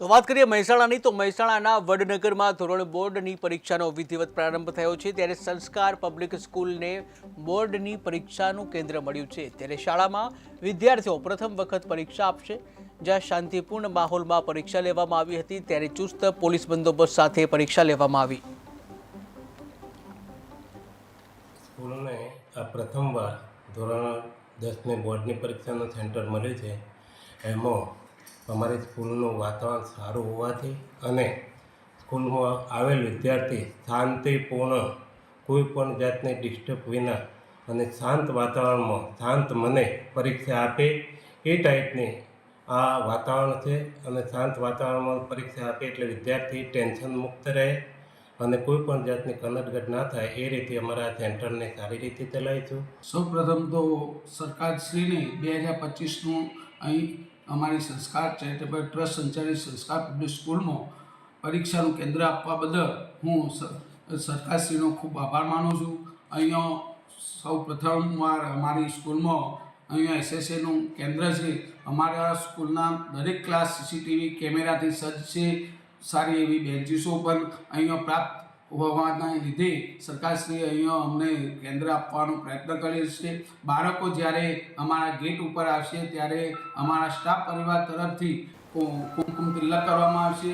તો વાત કરીએ મહેસાણાની, તો મહેસાણાના વડનગરમાં ધોરણ બોર્ડની પરીક્ષાનો વિધિવત પ્રારંભ થયો છે. ત્યારે સંસ્કાર પબ્લિક સ્કૂલને બોર્ડની પરીક્ષાનું કેન્દ્ર મળ્યું છે. ત્યારે શાળામાં વિદ્યાર્થીઓ પ્રથમ વખત પરીક્ષા આપશે. જ્યાં શાંતિપૂર્ણ માહોલમાં પરીક્ષા લેવામાં આવી હતી. ત્યારે ચુસ્ત પોલીસ બંદોબસ્ત સાથે પરીક્ષા લેવામાં આવી. સ્કૂલને આ પ્રથમવાર ધોરણ દસની બોર્ડની પરીક્ષાનું સેન્ટર મળ્યું છે. એમાં અમારી સ્કૂલનું વાતાવરણ સારું હોવાથી અને સ્કૂલમાં આવેલ વિદ્યાર્થી શાંતિપૂર્ણ, કોઈ પણ જાતની ડિસ્ટર્બ વિના અને શાંત વાતાવરણમાં શાંત મને પરીક્ષા આપે એ ટાઈપની આ વાતાવરણ છે અને શાંત વાતાવરણમાં પરીક્ષા આપે એટલે વિદ્યાર્થી ટેન્શન મુક્ત રહે અને કોઈ પણ જાતની કનટગટ ના થાય એ રીતે અમારા સેન્ટરને સારી રીતે ચલાવીશું. સૌપ્રથમ તો સરકારશ્રીને બે હજાર પચીસનું અહીં અમારી સંસ્કાર ચેરિટેબલ ટ્રસ્ટ સંચાલિત સંસ્કાર પબ્લિક સ્કૂલમાં પરીક્ષાનું કેન્દ્ર આપવા બદલ હું સરકારશ્રીનો ખૂબ આભાર માનું છું. અહીંયા સૌ પ્રથમવાર અમારી સ્કૂલમાં અહીંયા એસએસએનું કેન્દ્ર છે. અમારા સ્કૂલના દરેક ક્લાસ સીસીટીવી કેમેરાથી સજ્જ છે. સારી એવી બેન્ચીસો પણ અહીંયા પ્રાપ્ત હોવાના લીધે સરકારશ્રી અહીંયા અમને કેન્દ્ર આપવાનો પ્રયત્ન કર્યો છે. બાળકો જ્યારે અમારા ગેટ ઉપર આવશે ત્યારે અમારા સ્ટાફ પરિવાર તરફથી કુમકુમ તિલક કરવામાં આવશે.